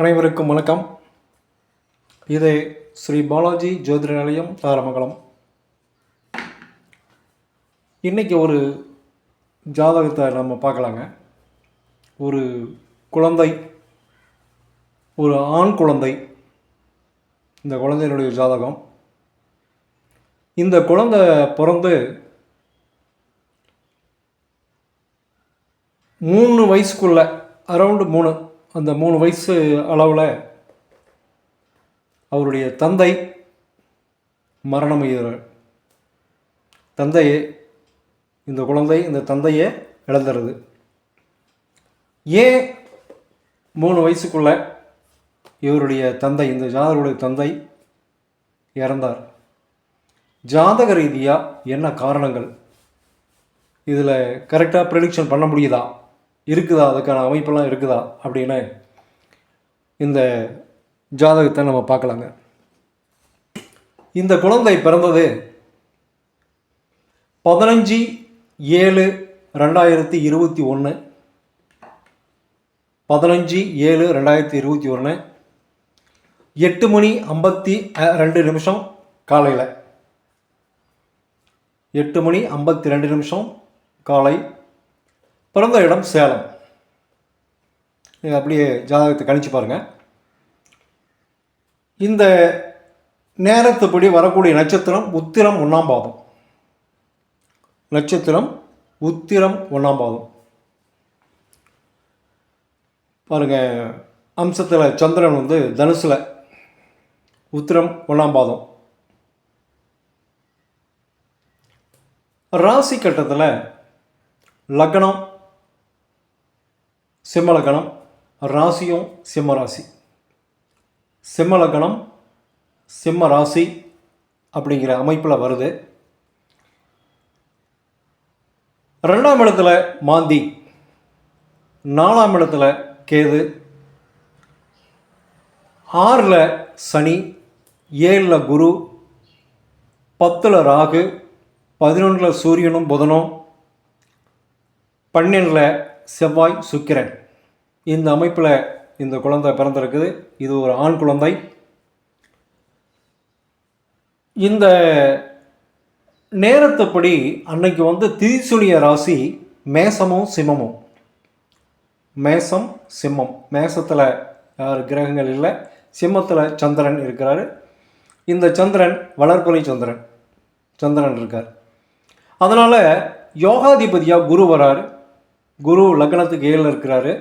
அனைவருக்கும் வணக்கம். இது ஸ்ரீ பாலாஜி ஜோதிட நிலையம் தாரமங்கலம். இன்றைக்கி ஒரு ஜாதகத்தை நம்ம பார்க்கலாங்க. ஒரு குழந்தை ஒரு ஆண் குழந்தை இந்த குழந்தையினுடைய ஜாதகம். இந்த குழந்தை பிறந்து மூணு வயசுக்குள்ள அரவுண்டு மூணு அந்த மூணு வயசு அளவில் அவருடைய தந்தை மரணம் அடைகிறார். தந்தையே இந்த குழந்தை இந்த தந்தையை இழந்துடுது ஏன் மூணு வயசுக்குள்ள இவருடைய தந்தை இந்த ஜாதகருடைய தந்தை இறந்தார்? ஜாதக ரீதியாக என்ன காரணங்கள்? இதில் கரெக்டாக ப்ரெடிக்ஷன் பண்ண முடியுதா? இருக்குதா? அதுக்கான அமைப்பெல்லாம் இருக்குதா? அப்படின்னு இந்த ஜாதகத்தை நம்ம பார்க்கலாங்க. இந்த குழந்தை பிறந்தது பதினஞ்சு ஏழு ரெண்டாயிரத்தி இருபத்தி ஒன்று பதினஞ்சு ஏழு ரெண்டாயிரத்தி இருபத்தி ஒன்று எட்டு மணி ஐம்பத்தி ரெண்டு நிமிஷம் காலையில். எட்டு மணி ஐம்பத்தி ரெண்டு நிமிஷம் காலை பிறந்த இடம் சேலம். இது அப்படியே ஜாதகத்தை கணிச்சு பாருங்கள் இந்த நேரத்துப்படி வரக்கூடிய நட்சத்திரம் உத்திரம் ஒன்றாம் பாதம். நட்சத்திரம் உத்திரம் ஒன்றாம் பாதம். பாருங்கள் அம்சத்தில் சந்திரன் வந்து தனுசில். உத்திரம் ஒன்றாம் பாதம். ராசி கட்டத்தில் லக்னம் சிம்மலக்கணம் ராசியும் சிம்மராசி. சிம்மலக்கணம் சிம்ம ராசி அப்படிங்கிற அமைப்பில் வருது. ரெண்டாம் இடத்துல மாந்தி நாலாம் இடத்துல கேது ஆறில் சனி ஏழில் குரு பத்தில் ராகு பதினொன்றில் சூரியனும் புதனும் பன்னெண்டில் செவ்வாய் சுக்கிரன். இந்த அமைப்பில் இந்த குழந்தை பிறந்திருக்குது. இது ஒரு ஆண் குழந்தை. இந்த நேரத்தைப்படி அன்னைக்கு வந்து திரிசுனிய ராசி மேசமும் சிம்மமும். மேசம் சிம்மம். மேசத்தில் யார் கிரகங்கள் இல்லை. சிம்மத்தில் சந்திரன் இருக்கிறாரு. இந்த சந்திரன் வளர்ப்புறை சந்திரன். சந்திரன் இருக்கார். அதனால் யோகாதிபதியாக குரு வராரு. குரு லக்னத்துக்கு ஏழில் இருக்கிறாரு.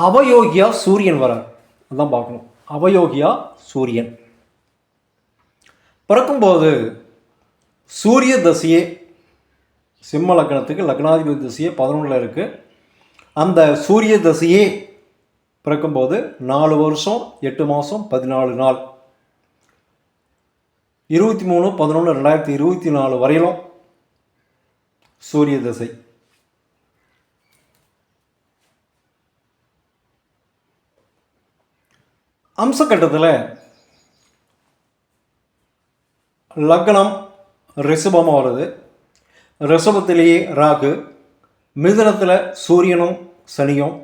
அவயோகியா சூரியன் வரார். அதான் பார்க்கணும். அவயோகியா சூரியன். பிறக்கும்போது சூரிய தசையே சிம்ம லக்னத்துக்கு லக்னாதிபதி தசையே பதினொன்றில் இருக்குது அந்த சூரிய தசையே பிறக்கும்போது நாலு வருஷம் எட்டு மாதம் பதினாலு நாள். இருபத்தி மூணு பதினொன்று ரெண்டாயிரத்தி இருபத்தி நாலு வரையிலும் சூரிய தசை. அம்சக்கட்டத்தில் லக்னம் ரிஷபமாக வருது. ரிஷபத்திலேயே ராகு மிதனத்தில் சூரியனும் சனியும்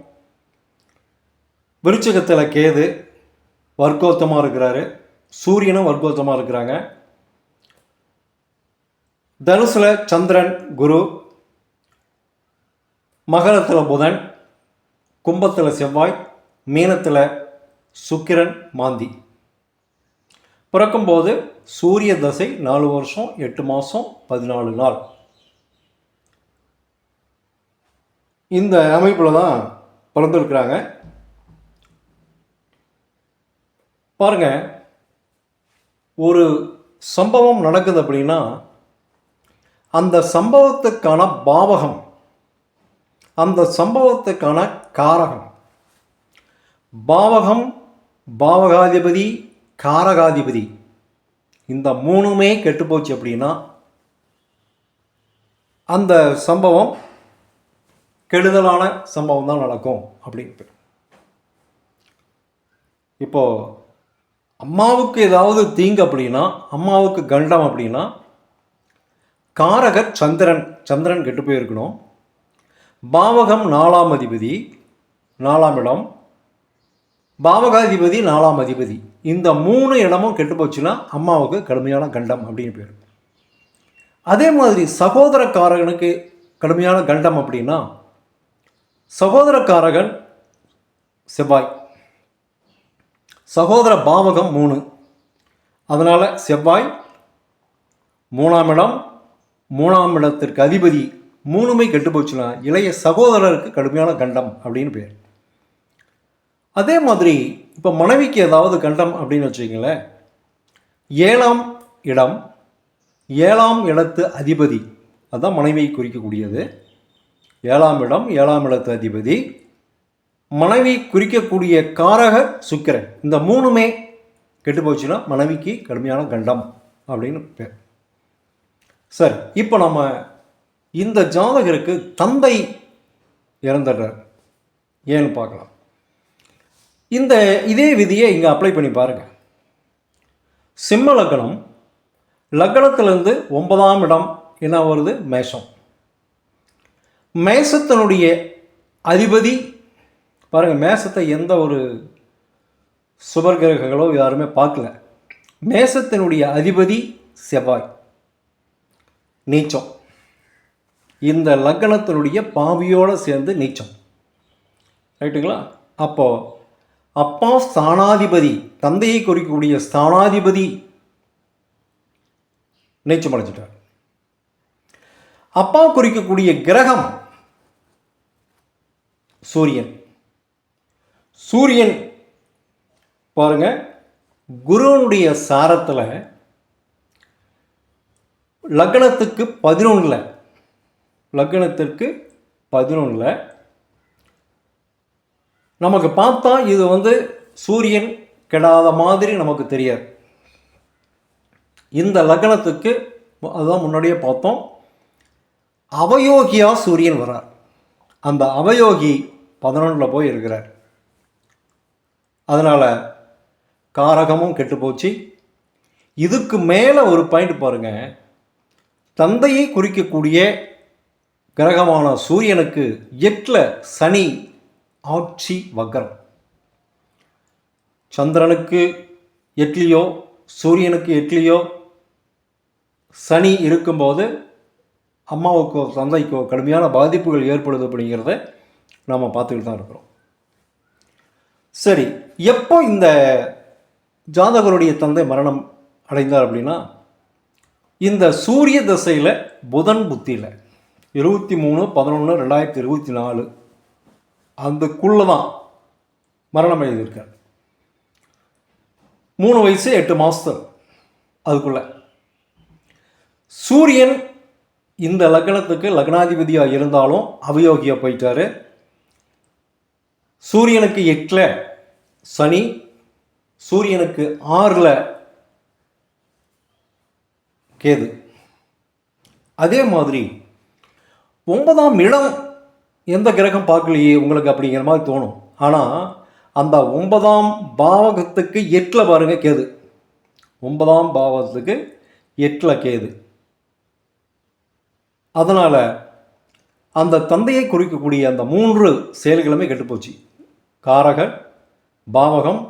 விருச்சகத்தில் கேது வர்க்கோத்தமாக இருக்கிறாரு. சூரியனும் வர்க்கோத்தமாக இருக்கிறாங்க. தனுசில் சந்திரன் குரு மகரத்தில் புதன் கும்பத்தில் செவ்வாய் மீனத்தில் சுக்கிரன் மாந்தி. பிறக்கும்போது சூரிய தசை நாலு வருஷம் எட்டு மாதம் பதினாலு நாள். இந்த அமைப்பில் தான் பிறந்திருக்கிறாங்க. பாருங்க ஒரு சம்பவம் நடக்குது அப்படின்னா அந்த சம்பவத்துக்கான பாவகம் அந்த சம்பவத்துக்கான காரகம். பாவகம் பாவகாதிபதி காரகாதிபதி. இந்த மூணுமே கெட்டுப்போச்சு அப்படின்னா அந்த சம்பவம் கெடுதலான சம்பவம் தான் நடக்கும் அப்படின்ட்டு. இப்போ அம்மாவுக்கு ஏதாவது தீங்கு அப்படின்னா அம்மாவுக்கு கண்டம் அப்படின்னா காரகர் சந்திரன் சந்திரன் கெட்டு போயிருக்கணும். பாவகம் நாலாம் அதிபதி நாலாம் இடம் பாவகாதிபதி நாலாம் அதிபதி. இந்த மூணு இடமும் கெட்டு போச்சுன்னா அம்மாவுக்கு கடுமையான கண்டம் அப்படின்னு பேர். அதே மாதிரி சகோதரக்காரகனுக்கு கடுமையான கண்டம் அப்படின்னா சகோதரக்காரகன் செவ்வாய். சகோதர பாவகம் மூணு. அதனால் செவ்வாய் மூணாம் இடம் மூணாம் இடத்திற்கு அதிபதி மூணுமே கெட்டு போச்சுன்னா இளைய சகோதரருக்கு கடுமையான கண்டம் அப்படின்னு பேர். அதே மாதிரி இப்போ மனைவிக்கு ஏதாவது கண்டம் அப்படின்னு வச்சுக்கிங்களேன். ஏழாம் இடம் ஏழாம் இடத்து அதிபதி. அதுதான் மனைவியை குறிக்கக்கூடியது. ஏழாம் இடம் ஏழாம் இடத்து அதிபதி. மனைவி குறிக்கக்கூடிய காரக சுக்கிரன். இந்த மூணுமே கெட்டு போச்சுன்னா மனைவிக்கு கடுமையான கண்டம் அப்படின்னு பேர். சரி இப்போ நம்ம இந்த ஜாதகருக்கு தந்தை இறந்துடுறார். ஏன்னு பார்க்கலாம். இந்த இதே விதியை இங்கே அப்ளை பண்ணி பாருங்கள் சிம்ம லக்னம் லக்னத்திலிருந்து ஒன்பதாம் இடம் என்ன வருது? மேஷம். மேசத்தினுடைய அதிபதி பாருங்கள் மேசத்தை எந்த ஒரு சுபர் கிரகங்களோ யாருமே பார்க்கல. மேசத்தினுடைய அதிபதி செவ்வாய். நீச்சம். இந்த லக்னத்தினுடைய பாவியோடு சேர்ந்து நீச்சம். ரைட்டுங்களா அப்போது அப்பா ஸ்தானாதிபதி தந்தையை குறிக்கக்கூடிய ஸ்தானாதிபதி. நீச்சம் அடைஞ்சிட்டார். அப்பா குறிக்கக்கூடிய கிரகம் சூரியன். சூரியன் பாருங்க குருவனுடைய சாரத்தில் லக்னத்துக்கு பதினொன்றில் லக்னத்திற்கு பதினொன்றில் நமக்கு பார்த்தா இது வந்து சூரியன் கெடாத மாதிரி நமக்கு தெரியாது. இந்த லக்னத்துக்கு அதுதான் முன்னாடியே பார்த்தோம். அவயோகியா சூரியன் வரார் அந்த அவயோகி பதினொன்றில் போய் இருக்கிறார். அதனால் காரகமும் கெட்டு போச்சு. இதுக்கு மேலே ஒரு பாயிண்ட் பாருங்கள் தந்தையை குறிக்கக்கூடிய கிரகமான சூரியனுக்கு எட்டில் சனி ஆட்சி வக்ரம் சந்திரனுக்கு எட்லியோ சூரியனுக்கு எட்லியோ சனி இருக்கும்போது அம்மாவுக்கோ தந்தைக்கோ கடுமையான பாதிப்புகள் ஏற்படுது அப்படிங்கிறத நாம் பார்த்துக்கிட்டு தான் இருக்கிறோம். சரி எப்போ இந்த ஜாதகருடைய தந்தை மரணம் அடைந்தார் அப்படின்னா இந்த சூரிய திசையில் புதன் புத்தியில் இருபத்தி மூணு பதினொன்று ரெண்டாயிரத்தி இருபத்தி நாலு அதுக்குள்ளே தான் மரணம் எழுதியிருக்கார் மூணு வயசு எட்டு மாதம் அதுக்குள்ளே. சூரியன் இந்த லக்னத்துக்கு லக்னாதிபதியாக இருந்தாலும் அவயோகியாக போயிட்டாரு. சூரியனுக்கு எட்டில் சனி சூரியனுக்கு ஆறில் கேது. அதே மாதிரி ஒன்பதாம் இடம் எந்த கிரகம் பார்க்கலையே உங்களுக்கு அப்படிங்கிற மாதிரி தோணும். ஆனால் அந்த ஒன்பதாம் பாவகத்துக்கு எட்டில் பாருங்க கேது. ஒன்பதாம் பாவகத்துக்கு எட்டில் கேது. அதனால் அந்த தந்தையை குறிக்கக்கூடிய அந்த மூன்று செயல்களுமே கெட்டுப்போச்சு. காரகர் பாவகம்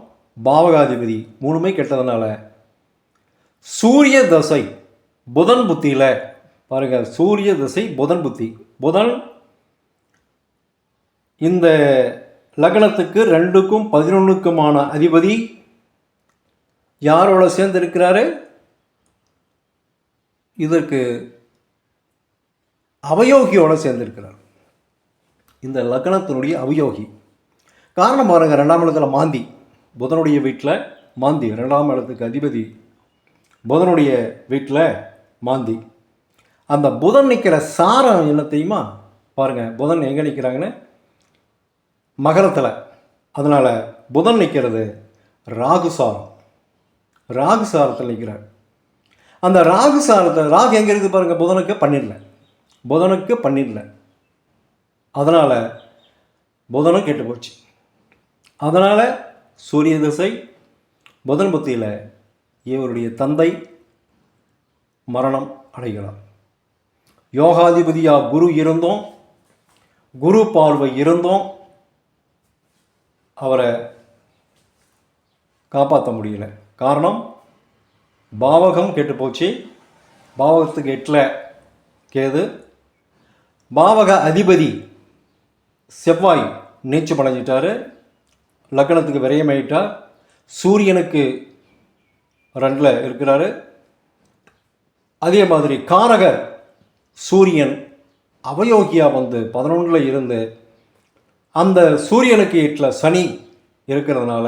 பாவகாதிபதி மூணுமே கெட்டதுனால சூரிய தசை புதன் புத்தியில் பாருங்கள் சூரிய தசை புதன் புத்தி. புதன் இந்த லக்னத்துக்கு ரெண்டுக்கும் பதினொன்றுக்குமான அதிபதி யாரோட சேர்ந்திருக்கிறாரு? இதற்கு அவயோகியோட சேர்ந்திருக்கிறார். இந்த லக்னத்தினுடைய அவயோகி. காரணம் பாருங்க ரெண்டாம் இடத்துல மாந்தி. புதனுடைய வீட்டில் மாந்தி. ரெண்டாம் இடத்துக்கு அதிபதி புதனுடைய வீட்டில் மாந்தி. அந்த புதன் நிற்கிற சாரம் என்ன தெரியுமா? பாருங்கள் புதன் எங்கே நிற்கிறாங்கன்னு மகரத்தில். அதனால் புதன் நிற்கிறது ராகு சாரம். ராகு சாரத்தில் நிற்கிறார் அந்த ராகு சாரத்தில் ராகு எங்கே இருக்குது பாருங்கள் புதனுக்கு பண்ணிடல புதனுக்கு பண்ணிடல அதனால் புதனும் கெட்டு போச்சு. அதனால் சூரிய திசை புதன் புத்தியில் இவருடைய தந்தை மரணம் அடைகிறார். யோகாதிபதியாக குரு இருந்தோம் குரு பார்வை இருந்தோம் அவரை காப்பாற்ற முடியல. காரணம் பாவகம் கெட்டு போச்சு பாவகத்துக்கு எட்டில் கேது. பாவக அதிபதி செவ்வாய் நீச்சம் அடைஞ்சிட்டாரு லக்னத்துக்கு விரயமாயிட்டார். சூரியனுக்கு ரெண்டில் இருக்கிறாரு. அதே மாதிரி காரகர் சூரியன் அவயோகியா வந்து பதினொன்றில் இருந்து அந்த சூரியனுக்கு எட்டில் சனி இருக்கிறதுனால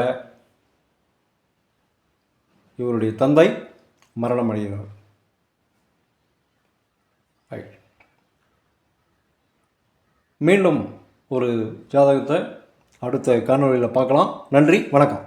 இவருடைய தந்தை மரணம் அடைகிறார் ரைட் மீண்டும் ஒரு ஜாதகத்தை அடுத்த காணொலியில் பார்க்கலாம். நன்றி வணக்கம்.